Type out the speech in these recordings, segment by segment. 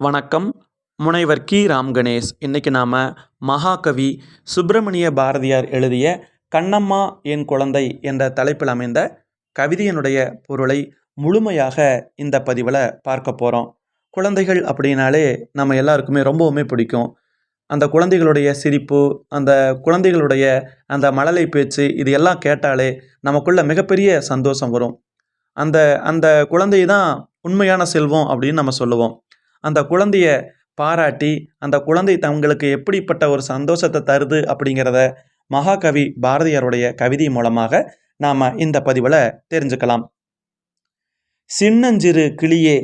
வணக்கம். முனைவர் கி. ராம் கணேஷ். இன்றைக்கி நாம் மகாகவி சுப்பிரமணிய பாரதியார் எழுதிய கண்ணம்மா என் குழந்தை என்ற தலைப்பில் அமைந்த கவிதையினுடைய பொருளை முழுமையாக இந்த பதிவில் பார்க்க போகிறோம் குழந்தைகள் அப்படின்னாலே நம்ம எல்லாருக்குமே ரொம்பவுமே பிடிக்கும். அந்த குழந்தைகளுடைய சிரிப்பு அந்த குழந்தைகளுடைய அந்த மழலை பேச்சு இது எல்லாம் கேட்டாலே நமக்குள்ள மிகப்பெரிய சந்தோஷம் வரும். அந்த அந்த குழந்தை தான் உண்மையான செல்வம் அப்படின்னு நம்ம சொல்லுவோம். அந்த குழந்தைய பாராட்டி அந்த குழந்தை தங்களுக்கு எப்படிப்பட்ட ஒரு சந்தோஷத்தை தருது அப்படிங்கிறத மகாகவி பாரதியாருடைய கவிதை மூலமாக நாம் இந்த பதிவில் தெரிஞ்சுக்கலாம். சின்னஞ்சிறு கிளியே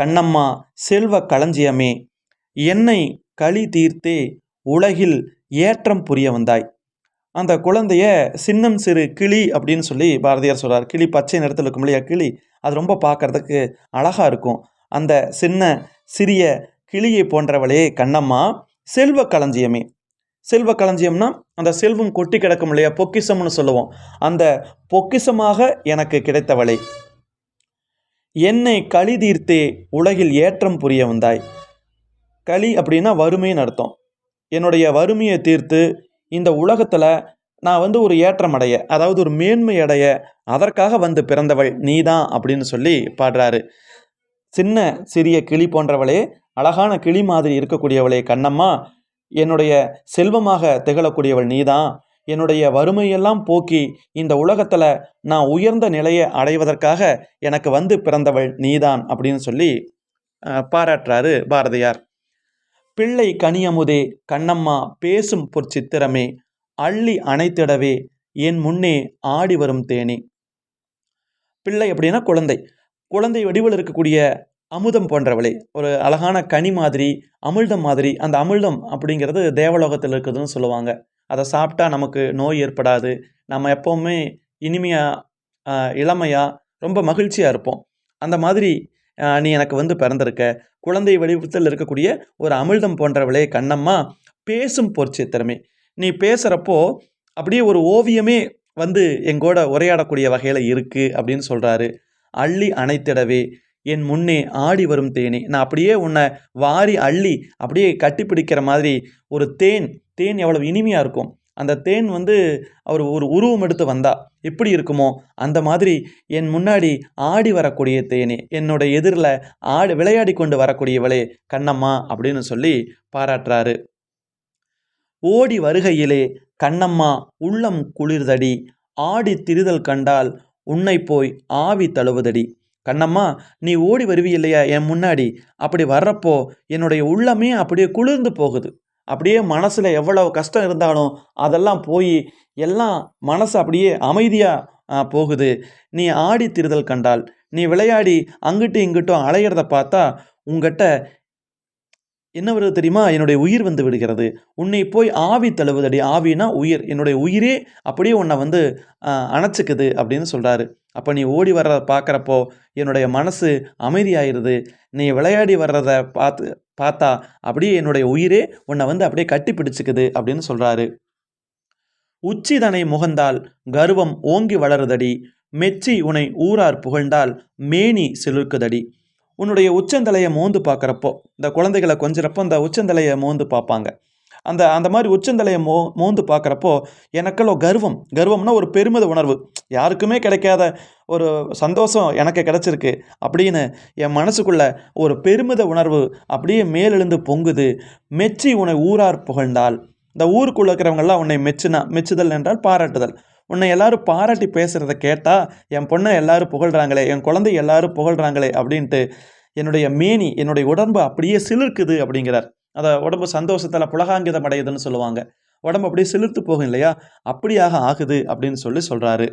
கண்ணம்மா செல்வ களஞ்சியமே என்னை களி தீர்த்தே உலகில் ஏற்றம் புரிய வந்தாய். அந்த குழந்தைய சின்னம் சிறு கிளி அப்படின்னு சொல்லி பாரதியார் சொல்றார். கிளி பச்சை நிறத்தில் இருக்கும் இல்லையா? கிளி. அது ரொம்ப பார்க்கறதுக்கு அழகாக இருக்கும். அந்த சின்ன சிறிய கிளியை போன்றவளே கண்ணம்மா செல்வ களஞ்சியமே. செல்வ களஞ்சியம்னா அந்த செல்வம் கொட்டி கிடக்கும் இல்லையா? பொக்கிஷம்னு சொல்லுவோம். அந்த பொக்கிஷமாக எனக்கு கிடைத்தவளே. என்னை களி தீர்த்தே உலகில் ஏற்றம் புரிய வந்தாய். களி அப்படின்னா வறுமைன்னு அர்த்தம். என்னுடைய வறுமையை தீர்த்து இந்த உலகத்தில் நான் வந்து ஒரு ஏற்றம் அடைய அதாவது ஒரு மேன்மை அடைய அதற்காக வந்து பிறந்தவள் நீதான் அப்படின்னு சொல்லி பாடுறாரு. சின்ன சிறிய கிளி போன்றவளே அழகான கிளி மாதிரி இருக்கக்கூடியவளே கண்ணம்மா என்னுடைய செல்வமாக திகழக்கூடியவள் நீதான். என்னுடைய வறுமையெல்லாம் போக்கி இந்த உலகத்தில் நான் உயர்ந்த நிலையை அடைவதற்காக எனக்கு வந்து பிறந்தவள் நீதான் அப்படின்னு சொல்லி பாராட்டுறாரு பாரதியார். பிள்ளை கனியமுதே கண்ணம்மா பேசும் பொற்சித்திரமே அள்ளி அணைத்திடவே என் முன்னே ஆடி வரும் தேனி. பிள்ளை அப்படின்னா குழந்தை. குழந்தை வடிவில் இருக்கக்கூடிய அமுதம் போன்றவளை. ஒரு அழகான கனி மாதிரி அமிழ்தம் மாதிரி அந்த அமிழ்தம் அப்படிங்கிறது தேவலோகத்தில் இருக்குதுன்னு சொல்லுவாங்க. அதை சாப்பிட்டா நமக்கு நோய் ஏற்படாது. நம்ம எப்போவுமே இனிமையாக இளமையாக ரொம்ப மகிழ்ச்சியாக இருப்போம். அந்த மாதிரி நீ எனக்கு வந்து பிறந்திருக்க. குழந்தை வடிவத்தில் இருக்கக்கூடிய ஒரு அமிழ்தம் போன்றவளே கண்ணம்மா பேசும் பொற்சித்திரமே நீ பேசுகிறப்போ அப்படியே ஒரு ஓவியமே வந்து எங்கூட உரையாடக்கூடிய வகையில் இருக்குது அப்படின்னு சொல்கிறாரு அள்ளி அணைத்திடவே. என் முன்னே ஆடி வரும் தேனே. நான் அப்படியே உன்னை வாரி அள்ளி அப்படியே கட்டிப்பிடிக்கிற மாதிரி ஒரு தேன் தேன் எவ்வளவு இனிமையாக இருக்கும். அந்த தேன் வந்து அவர் ஒரு உருவம் எடுத்து வந்தா எப்படி இருக்குமோ அந்த மாதிரி என் முன்னாடி ஆடி வரக்கூடிய தேனே. என்னோட எதிரில் ஆடி விளையாடி கொண்டு வரக்கூடியவளே கண்ணம்மா அப்படின்னு சொல்லி பாராட்டுறாரு. ஓடி வருகையிலே கண்ணம்மா உள்ளம் குளிர்தடி ஆடி திரிதல் கண்டால் உன்னை போய் ஆவி தழுவுதடி. கண்ணம்மா நீ ஓடி வருவியில்லையா என் முன்னாடி? அப்படி வர்றப்போ என்னுடைய உள்ளமே அப்படியே குளிர்ந்து போகுது. அப்படியே மனசில் எவ்வளவு கஷ்டம் இருந்தாலும் அதெல்லாம் போய் எல்லாம் மனசு அப்படியே அமைதியாக போகுது. நீ ஆடி திரிதல் கண்டால் நீ விளையாடி அங்கிட்டும் இங்கிட்டும் அலையிறத பார்த்தா உங்ககிட்ட என்ன வருது தெரியுமா? என்னுடைய உயிர் வந்து விடுகிறது. உன்னை போய் ஆவி தழுவுதடி. ஆவினா உயிர். என்னுடைய உயிரே அப்படியே உன்னை வந்து அணைச்சிக்குது அப்படின்னு சொல்கிறாரு அப்போ நீ ஓடி வர்றத பார்க்குறப்போ என்னுடைய மனசு அமைதியாயிருது. நீ விளையாடி வர்றத பார்த்து பார்த்தா அப்படியே என்னுடைய உயிரே உன்னை வந்து அப்படியே கட்டி பிடிச்சிக்குது அப்படின்னு சொல்கிறாரு உச்சிதனை முகந்தால் கர்வம் ஓங்கி வளருதடி. மெச்சி உனை ஊரார் புகழ்ந்தால் மேனி சிலிர்க்குதடி உன்னுடைய உச்சந்தலையை மோந்து பார்க்குறப்போ இந்த குழந்தைகளை கொஞ்சிறப்போ அந்த உச்சந்தலையை மோந்து பார்ப்பாங்க. அந்த அந்த மாதிரி உச்சந்தலையை மோ மோந்து பார்க்குறப்போ எனக்குள்ள கர்வம். கர்வம்னா ஒரு பெருமித உணர்வு. யாருக்குமே கிடைக்காத ஒரு சந்தோஷம் எனக்கு கிடைச்சிருக்கு அப்படின்னு என் மனசுக்குள்ள ஒரு பெருமித உணர்வு அப்படியே மேலெழுந்து பொங்குது. மெச்சி உன்னை ஊரார் புகழ்ந்தால். இந்த ஊருக்குள்ள இருக்கிறவங்களாம் உன்னை மெச்சுனா மெச்சுதல் என்றால் பாராட்டுதல். உன்னை எல்லாரும் பாராட்டி பேசுகிறத கேட்டால் என் பொண்ணை எல்லாரும் புகழ்கிறாங்களே என் குழந்தை எல்லாரும் புகழ்கிறாங்களே அப்படின்ட்டு என்னுடைய மேனி என்னுடைய உடம்பு அப்படியே சிலிர்க்குது அப்படிங்கிறார். அதை உடம்பு சந்தோஷத்தில் புலகாங்கிதம் அடையுதுன்னு சொல்லுவாங்க. உடம்பு அப்படியே சிலிர்த்து போகும் இல்லையா? அப்படியாக ஆகுது அப்படின்னு சொல்லி சொல்கிறாரு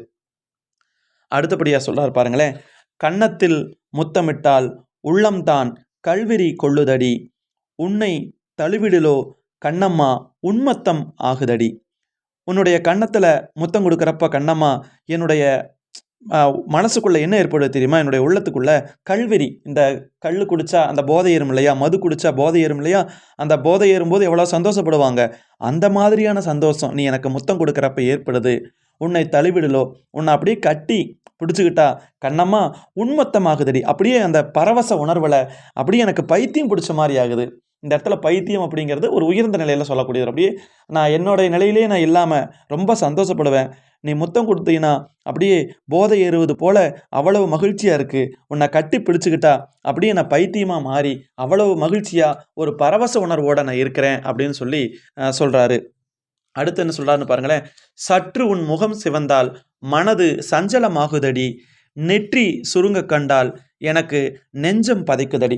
அடுத்தபடியாக சொல்கிறார் பாருங்களேன். கன்னத்தில் முத்தமிட்டால் உள்ளம்தான் கல்விரி கொள்ளுதடி. உன்னை தழுவிடலோ கண்ணம்மா உன்மத்தம் ஆகுதடி. உன்னுடைய கன்னத்தில் முத்தம் கொடுக்குறப்ப கண்ணம்மா என்னுடைய மனசுக்குள்ளே என்ன ஏற்படுது தெரியுமா? என்னுடைய உள்ளத்துக்குள்ளே கல்வெறி. இந்த கல் குடித்தா அந்த போதை ஏறும் இல்லையா? மது குடித்தா போதை ஏறும் இல்லையா? அந்த போதை ஏறும்போது எவ்வளோ சந்தோஷப்படுவாங்க? அந்த மாதிரியான சந்தோஷம் நீ எனக்கு முத்தம் கொடுக்குறப்ப ஏற்படுது. உன்னை தழுவிடலோ உன்னை அப்படியே கட்டி பிடிச்சிக்கிட்டா கண்ணம்மா உன்மத்தமாகுதடி. அப்படியே அந்த பரவச உணர்வில் அப்படியே எனக்கு பைத்தியம் பிடிச்ச மாதிரி ஆகுது. இந்த இடத்துல பைத்தியம் அப்படிங்கிறது ஒரு உயர்ந்த நிலையில் சொல்லக்கூடியது. அப்படியே நான் என்னுடைய நிலையிலே நான் இல்லாமல் ரொம்ப சந்தோஷப்படுவேன். நீ முத்தம் கொடுத்தீங்கன்னா அப்படியே போதை ஏறுவது போல அவ்வளவு மகிழ்ச்சியாக இருக்குது உன்னை கட்டி பிடிச்சிக்கிட்டா அப்படியே நான் பைத்தியமாக மாறி அவ்வளவு மகிழ்ச்சியாக ஒரு பரவச உணர்வோடு நான் இருக்கிறேன் அப்படின்னு சொல்லி சொல்கிறாரு அடுத்து என்ன சொல்கிறாருன்னு பாருங்களேன். சற்று உன் முகம் சிவந்தால் மனது சஞ்சலமாகுதடி. நெற்றி சுருங்க கண்டால் எனக்கு நெஞ்சம் பதைக்குதடி.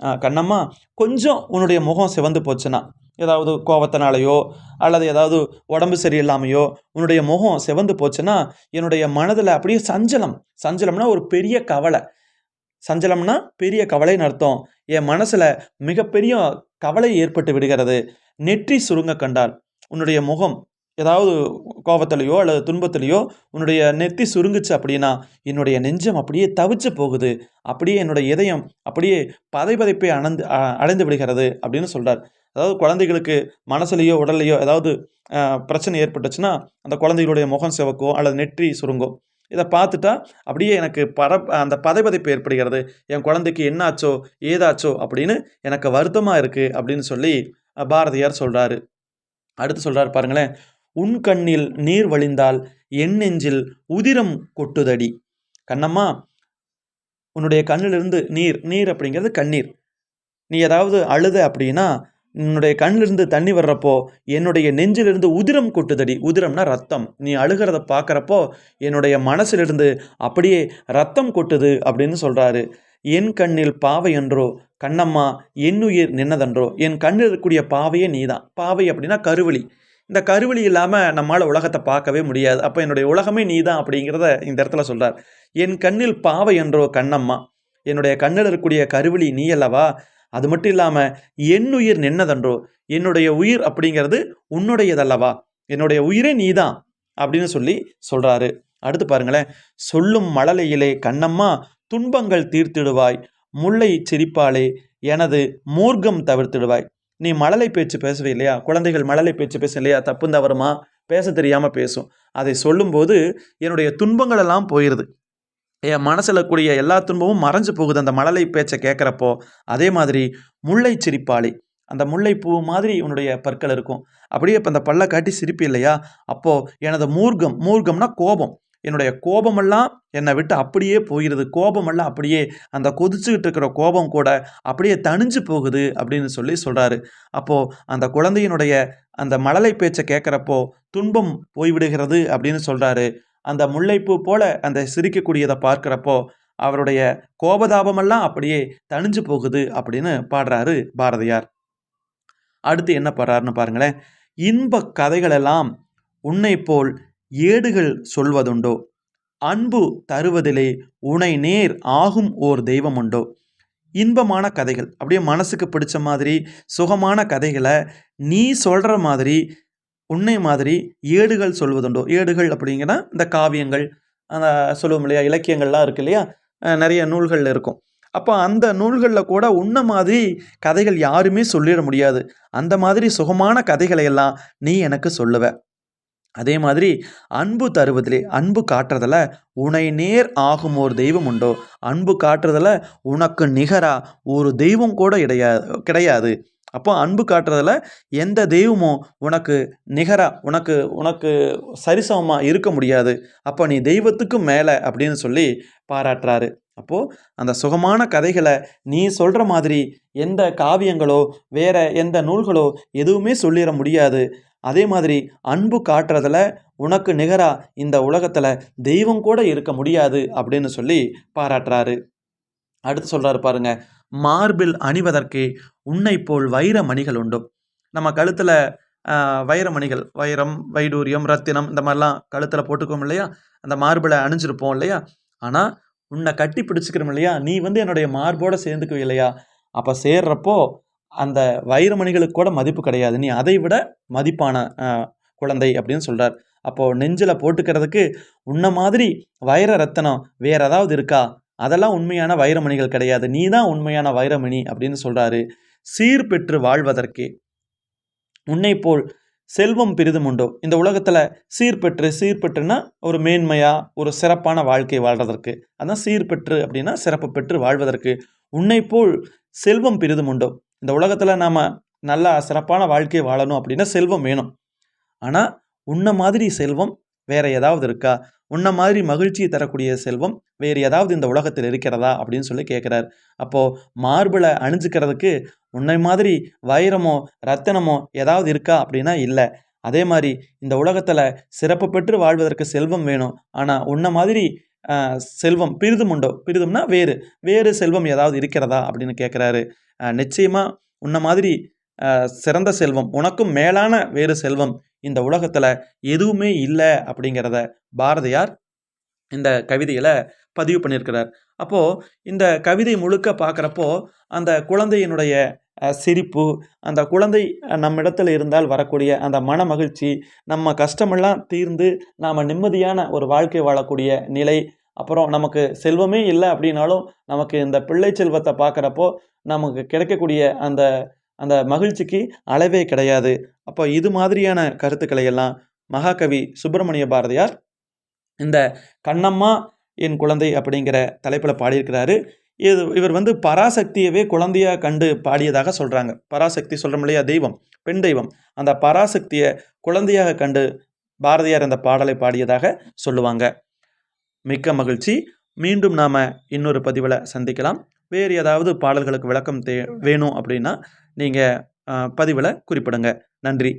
கண்ணம்மா கொஞ்சம் உன்னுடைய முகம் சிவந்து போச்சுன்னா ஏதாவது கோவத்தினாலேயோ அல்லது ஏதாவது உடம்பு சரியில்லாமையோ உன்னுடைய முகம் சிவந்து போச்சுன்னா என்னுடைய மனதில் அப்படியே சஞ்சலம் சஞ்சலம்னா ஒரு பெரிய கவலை. சஞ்சலம்னா பெரிய கவலைன்னு அர்த்தம். என் மனசில் மிகப்பெரிய கவலை ஏற்பட்டு விடுகிறது. நெற்றி சுருங்க கண்டால் உன்னுடைய முகம் ஏதாவது கோபத்திலையோ அல்லது துன்பத்திலையோ உன்னுடைய நெத்தி சுருங்குச்சு அப்படின்னா என்னுடைய நெஞ்சம் அப்படியே தவிச்சு போகுது. அப்படியே என்னுடைய இதயம் அப்படியே பதைப்பதைப்பை அணந்து அடைந்து விடுகிறது அப்படின்னு சொல்கிறார் அதாவது குழந்தைகளுக்கு மனசுலையோ உடல்லையோ ஏதாவது பிரச்சனை ஏற்பட்டுச்சுன்னா அந்த குழந்தைகளுடைய முகம் சிவக்கும் அல்லது நெற்றி சுருங்கும் இதை பார்த்துட்டா அப்படியே எனக்கு பர அந்த பதைப்பதைப்பு ஏற்படுகிறது. என் குழந்தைக்கு என்னாச்சோ ஏதாச்சோ அப்படின்னு எனக்கு வருத்தமாக இருக்குது அப்படின்னு சொல்லி பாரதியார் சொல்கிறாரு அடுத்து சொல்கிறார் பாருங்களேன். உன் கண்ணில் நீர் வழிந்தால் என் நெஞ்சில் உதிரம் கொட்டுதடி. கண்ணம்மா உன்னுடைய கண்ணிலிருந்து நீர் நீர் அப்படிங்கிறது கண்ணீர். நீ ஏதாவது அழுத அப்படின்னா உன்னுடைய கண்ணிலிருந்து தண்ணி வர்றப்போ என்னுடைய நெஞ்சிலிருந்து உதிரம் கொட்டுதடி. உதிரம்னா ரத்தம். நீ அழுகிறத பார்க்குறப்போ என்னுடைய மனசிலிருந்து அப்படியே ரத்தம் கொட்டுது அப்படின்னு சொல்கிறாரு என் கண்ணில் பாவை என்றோ கண்ணம்மா என்னுயிர் நின்னதன்றோ என் கண்ணில் இருக்கக்கூடிய பாவையே நீ தான் பாவை அப்படின்னா கருவழி. இந்த கருவழி இல்லாமல் நம்மளால் உலகத்தை பார்க்கவே முடியாது. அப்போ என்னுடைய உலகமே நீ தான் அப்படிங்கிறத இந்த இடத்துல சொல்கிறார் என் கண்ணில் பாவை என்றோ கண்ணம்மா. என்னுடைய கண்ணில் இருக்கக்கூடிய கருவழி நீ அல்லவா? அது மட்டும் இல்லாமல் என் உயிர் நின்னதன்றோ? என்னுடைய உயிர் அப்படிங்கிறது உன்னுடையதல்லவா? என்னுடைய உயிரே நீ தான் அப்படின்னு சொல்லி சொல்கிறாரு அடுத்து பாருங்களேன். சொல்லும் மழலையிலே கண்ணம்மா துன்பங்கள் தீர்த்திடுவாய். முல்லை சிரிப்பாலே எனது மூர்க்கம் தவிர்த்திடுவாய். நீ மழலை பேச்சு பேசுவே இல்லையா குழந்தைகள் மழலை பேச்சு பேசும் இல்லையா தப்பு தவறுமா? பேச தெரியாமல் பேசும். அதை சொல்லும்போது என்னுடைய துன்பங்கள் எல்லாம் போயிடுது என் மனசில் கூடிய எல்லா துன்பமும் மறைஞ்சு போகுது அந்த மழலை பேச்சை கேட்குறப்போ. அதே மாதிரி முல்லை சிரிப்பாளி. அந்த முல்லைப்பூ மாதிரி உன்னுடைய பற்கள் இருக்கும். அப்படியே இப்போ அந்த பல்ல காட்டி சிரிப்பு இல்லையா அப்போது எனது மூர்க்கம் மூர்க்கம்னா கோபம். என்னுடைய கோபமெல்லாம் என்னை விட்டு அப்படியே போயிடுது கோபமெல்லாம் அப்படியே அந்த கொதிச்சுக்கிட்டு இருக்கிற கோபம் கூட அப்படியே தணிஞ்சு போகுது அப்படின்னு சொல்லி சொல்கிறாரு அப்போது அந்த குழந்தையினுடைய அந்த மழலை பேச்சை கேட்குறப்போ துன்பம் போய்விடுகிறது அப்படின்னு சொல்கிறாரு அந்த முல்லைப்பூ போல அந்த சிரிக்கக்கூடியதை பார்க்குறப்போ அவருடைய கோபதாபமெல்லாம் அப்படியே தணிஞ்சு போகுது அப்படின்னு பாடுறாரு பாரதியார். அடுத்து என்ன பாடுறாருன்னு பாருங்களேன். இன்ப கதைகளெல்லாம் உன்னை போல் ஏடுகள் சொல்வதுண்டோ? அன்பு தருவதிலே உனை நேர் ஆகும் ஓர் தெய்வம் உண்டோ இன்பமான கதைகள். அப்படியே மனசுக்கு பிடிச்ச மாதிரி சுகமான கதைகளை நீ சொல்கிற மாதிரி உன்னை மாதிரி ஏடுகள் சொல்வதுண்டோ? ஏடுகள் அப்படிங்கன்னா இந்த காவியங்கள் அந்த சொல்லுவோம் இல்லையா இலக்கியங்கள்லாம் இருக்கு இல்லையா நிறைய நூல்கள் இருக்கும். அப்போ அந்த நூல்களில் கூட உன்ன மாதிரி கதைகள் யாருமே சொல்லிட முடியாது. அந்த மாதிரி சுகமான கதைகளை எல்லாம் நீ எனக்கு சொல்லுவ. அதே மாதிரி அன்பு தருவதிலே அன்பு காட்டுறதில் உனை நேர் ஆகும் ஒரு தெய்வம் உண்டோ? அன்பு காட்டுறதில் உனக்கு நிகராக ஒரு தெய்வம் கூட கிடையாது கிடையாது. அப்போ அன்பு காட்டுறதில் எந்த தெய்வமும் உனக்கு நிகராக உனக்கு உனக்கு சரிசமமாக இருக்க முடியாது. அப்போ நீ தெய்வத்துக்கு மேலே அப்படின்னு சொல்லி பாராட்டுறாரு. அப்போது அந்த சுகமான கதைகளை நீ சொல்கிற மாதிரி எந்த காவியங்களோ வேற எந்த நூல்களோ எதுவுமே சொல்லிட முடியாது. அதே மாதிரி அன்பு காட்டுறதுல உனக்கு நிகரா இந்த உலகத்தில் தெய்வம் கூட இருக்க முடியாது அப்படின்னு சொல்லி பாராட்டுறாரு. அடுத்து சொல்றாரு பாருங்க மார்பில் அணிவதற்கு உன்னை போல் வைர மணிகள் உண்டு. நம்ம கழுத்தில் வைரமணிகள் வைரம் வைடூரியம் ரத்தினம் இந்த மாதிரிலாம் கழுத்தில் போட்டுக்கோம் இல்லையா? அந்த மார்பிளை அணிஞ்சிருப்போம் இல்லையா? ஆனால் உன்னை கட்டி பிடிச்சிக்கிறோம் இல்லையா? நீ வந்து என்னுடைய மார்போடு சேர்ந்துக்குவ இல்லையா? அப்போ சேர்றப்போ அந்த வைரமணிகளுக்கு கூட மதிப்பு கிடையாது. நீ அதை விட மதிப்பான குழந்தை அப்படின்னு சொல்கிறார் அப்போது நெஞ்சில் போட்டுக்கிறதுக்கு உன்ன மாதிரி வைர ரத்தனம் வேற ஏதாவது இருக்கா? அதெல்லாம் உண்மையான வைரமணிகள் கிடையாது. நீ தான் உண்மையான வைரமணி அப்படின்னு சொல்கிறாரு சீர் பெற்று வாழ்வதற்கு. உன்னை போல் செல்வம் பெரிதும் உண்டோ? இந்த உலகத்தில் சீர்பெற்று சீர்பெற்றுனா ஒரு மேன்மையாக ஒரு சிறப்பான வாழ்க்கை வாழ்வதற்கு அதான் சீர்பெற்று அப்படின்னா சிறப்பு பெற்று வாழ்வதற்கு. உன்னை போல் செல்வம் பெரிதும் உண்டோ? இந்த உலகத்தில் நாம் நல்லா சிறப்பான வாழ்க்கை வாழணும் அப்படின்னா செல்வம் வேணும். ஆனால் உன்ன மாதிரி செல்வம் வேற ஏதாவது இருக்கா? உன்ன மாதிரி மகிழ்ச்சியை தரக்கூடிய செல்வம் வேறு ஏதாவது இந்த உலகத்தில் இருக்கிறதா? அப்படின்னு சொல்லி கேட்குறாரு அப்போது மார்பிளை அணிஞ்சுக்கிறதுக்கு உன்னை மாதிரி வைரமோ ரத்தினமோ ஏதாவது இருக்கா அப்படின்னா இல்லை. அதே மாதிரி இந்த உலகத்தில் சிறப்பு பெற்று வாழ்வதற்கு செல்வம் வேணும். ஆனால் உன்ன மாதிரி செல்வம் பிரிதும் உண்டோ? பிரிதும்னா வேறு. வேறு செல்வம் ஏதாவது இருக்கிறதா? அப்படின்னு கேட்குறாரு நிச்சயமாக உன்ன மாதிரி சிறந்த செல்வம் உனக்கும் மேலான வேறு செல்வம் இந்த உலகத்தில் எதுவுமே இல்லை அப்படிங்கிறத பாரதியார் இந்த கவிதையில் பதிவு பண்ணியிருக்கிறார். அப்போது இந்த கவிதை முழுக்க பார்க்குறப்போ அந்த குழந்தையினுடைய சிரிப்பு அந்த குழந்தை நம்மிடத்தில் இருந்தால் வரக்கூடிய அந்த மன மகிழ்ச்சி நம்ம கஷ்டமெல்லாம் தீர்ந்து நாம் நிம்மதியான ஒரு வாழ்க்கை வாழக்கூடிய நிலை அப்புறம் நமக்கு செல்வமே இல்லை அப்படின்னாலும் நமக்கு இந்த பிள்ளை செல்வத்தை பார்க்குறப்போ நமக்கு கிடைக்கக்கூடிய அந்த அந்த மகிழ்ச்சிக்கு அளவே கிடையாது. அப்போ இது மாதிரியான கருத்துக்களை எல்லாம் மகாகவி சுப்பிரமணிய பாரதியார் இந்த கண்ணம்மா என் குழந்தை அப்படிங்கிற தலைப்பில் பாடியிருக்கிறாரு. இது இவர் வந்து பராசக்தியவே குழந்தையாக கண்டு பாடியதாக சொல்கிறாங்க பராசக்தி சொல்கிறோம் இல்லையா? தெய்வம் பெண் தெய்வம். அந்த பராசக்தியை குழந்தையாக கண்டு பாரதியார் அந்த பாடலை பாடியதாக சொல்லுவாங்க. மிக்க மகிழ்ச்சி. மீண்டும் நாம் இன்னொரு பதிவில் சந்திக்கலாம். வேறு ஏதாவது பாடல்களுக்கு விளக்கம் தே வேணும் அப்படின்னா நீங்கள் பதிவில் குறிப்பிடுங்க. நன்றி.